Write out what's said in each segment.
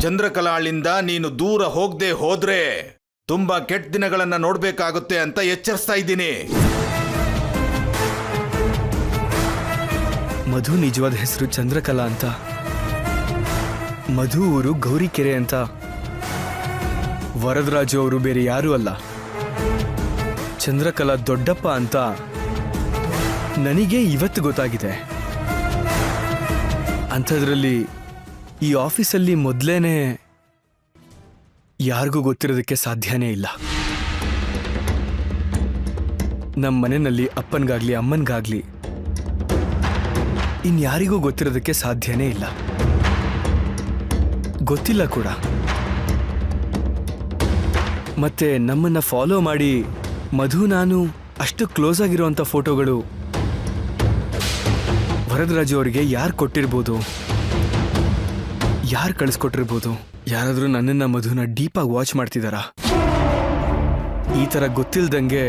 ಚಂದ್ರಕಲಾಳಿಂದ ನೀನು ದೂರ ಹೋಗದೆ ಹೋದ್ರೆ ತುಂಬಾ ಕೆಟ್ಟ ದಿನಗಳನ್ನ ನೋಡ್ಬೇಕಾಗುತ್ತೆ ಅಂತ ಎಚ್ಚರಿಸ್ತಾ ಇದ್ದೀನಿ. ಮಧು ನಿಜವಾದ ಹೆಸರು ಚಂದ್ರಕಲಾ ಅಂತ. ಮಧು ಊರು ಗೌರಿಕೆರೆ ಅಂತ. ವರದರಾಜು ಅವರು ಬೇರೆ ಯಾರೂ ಅಲ್ಲ. ಚಂದ್ರಕಲಾ ದೊಡ್ಡಪ್ಪ ಅಂತ ನನಗೆ ಇವತ್ತು ಗೊತ್ತಾಗಿದೆ. ಅಂಥದ್ರಲ್ಲಿ ಈ ಆಫೀಸಲ್ಲಿ ಮೊದಲೇನೆ ಯಾರಿಗೂ ಗೊತ್ತಿರೋದಕ್ಕೆ ಸಾಧ್ಯನೇ ಇಲ್ಲ. ನಮ್ಮ ಮನೆಯಲ್ಲಿ ಅಪ್ಪನಿಗಾಗ್ಲಿ, ಅಮ್ಮನಿಗಾಗ್ಲಿ ಇನ್ಯಾರಿಗೂ ಗೊತ್ತಿರೋದಕ್ಕೆ ಸಾಧ್ಯನೇ ಇಲ್ಲ. ಗೊತ್ತಿಲ್ಲ ಕೂಡ. ಮತ್ತೆ ನಮ್ಮನ್ನ ಫಾಲೋ ಮಾಡಿ ಮಧು, ನಾನು ಅಷ್ಟು ಕ್ಲೋಸ್ ಆಗಿರುವಂಥ ಫೋಟೋಗಳು ವರದರಾಜು ಅವರಿಗೆ ಯಾರು ಕೊಟ್ಟಿರ್ಬೋದು? ಯಾರು ಕಳಿಸ್ಕೊಟ್ಟಿರ್ಬೋದು? ಯಾರಾದರೂ ನನ್ನನ್ನ ಮಧುನ ಡೀಪಾಗಿ ವಾಚ್ ಮಾಡ್ತಿದ್ದಾರಾ ಈ ಥರ ಗೊತ್ತಿಲ್ದಂಗೆ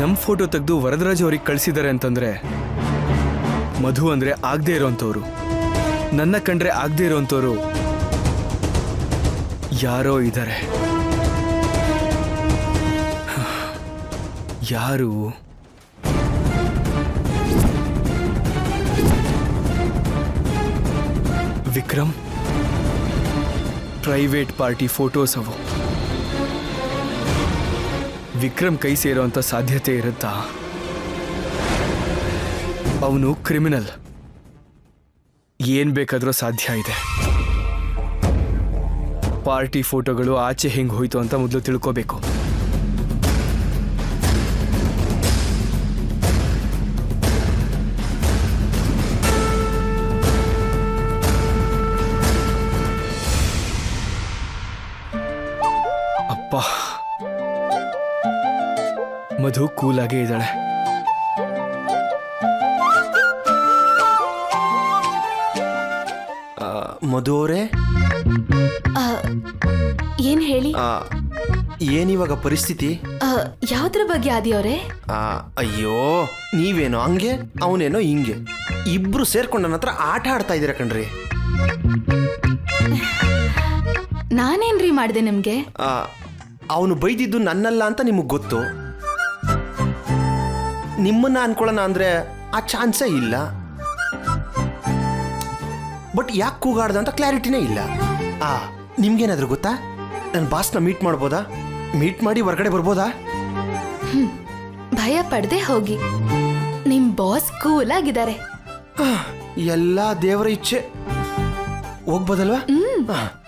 ನಮ್ಮ ಫೋಟೋ ತೆಗೆದು ವರದರಾಜ್ ಅವ್ರಿಗೆ ಕಳಿಸಿದ್ದಾರೆ ಅಂತಂದರೆ ಮಧು ಅಂದರೆ ಆಗದೆ ಇರೋವಂಥವ್ರು ನನ್ನ ಕಂಡ್ರೆ ಆಗದೆ ಇರೋವಂಥವ್ರು ಯಾರೋ ಇದ್ದಾರೆ ಯಾರು? ವಿಕ್ರಮ್? ಪ್ರೈವೇಟ್ ಪಾರ್ಟಿ ಫೋಟೋಸ್ ಅವು. ವಿಕ್ರಮ್ ಕೈ ಸೇರೋಂಥ ಸಾಧ್ಯತೆ ಇರುತ್ತಾ? ಅವನು ಕ್ರಿಮಿನಲ್ ಏನ್ ಬೇಕಾದರೂ ಸಾಧ್ಯ ಇದೆ. ಪಾರ್ಟಿ ಫೋಟೋಗಳು ಆಚೆ ಹೆಂಗ್ ಹೋಯ್ತು ಅಂತ ಮೊದಲು ತಿಳ್ಕೋಬೇಕು. ಅಪ್ಪ. ಮಧು ಕೂಲಾಗೇ ಇದ್ದಾಳೆ. ಮಧು ಅವರೇ? ಏನ್ ಹೇಳಿ? ಏನಿವಾಗ ಪರಿಸ್ಥಿತಿ? ಯಾವ್ದ್ರ ಬಗ್ಗೆ ಆದಿಯವ್ರೆ ಆ, ಅಯ್ಯೋ ನೀವೇನೋ ಹಂಗೆ ಅವನೇನೋ ಹಿಂಗೆ. ಇಬ್ರು ಸೇರ್ಕೊಂಡು ನನ್ನ ಹತ್ರ ಆಟ ಆಡ್ತಾ ಇದ್ದೀರ ಕಣ್ರಿ. ನಾನೇನ್ರಿ ಮಾಡಿದೆ ನಿಮ್ಗೆ? ಅವನು ಬೈದಿದ್ದು ನನ್ನಲ್ಲ ಅಂತ ನಿಮಗೆ ಗೊತ್ತು? ನಿಮ್ಮನ್ನ ಅನ್ಕೊಳ್ಳೋಣ ಅಂದ್ರೆ ಆ ಚಾನ್ಸೇ ಇಲ್ಲ. ಬಟ್ ಯಾಕೆ ಕೂಗಾಡ್ದ ಅಂತ ಕ್ಲಾರಿಟಿನೇ ಇಲ್ಲ. ಆ ನಿಮ್ಗೇನಾದ್ರೂ ಗೊತ್ತಾ? ನನ್ನ ಬಾಸ್ನ ಮೀಟ್ ಮಾಡ್ಬೋದಾ? ಮೀಟ್ ಮಾಡಿ ಹೊರಗಡೆ ಬರ್ಬೋದಾ? ಭಯ ಪಡ್ದೆ ಹೋಗಿ. ನಿಮ್ ಬಾಸ್ ಕೂಲ್ ಆಗಿದ್ದಾರೆ. ಎಲ್ಲ ದೇವರ ಇಚ್ಛೆ. ಹೋಗ್ಬೋದಲ್ವಾ? ಹ್ಮ್.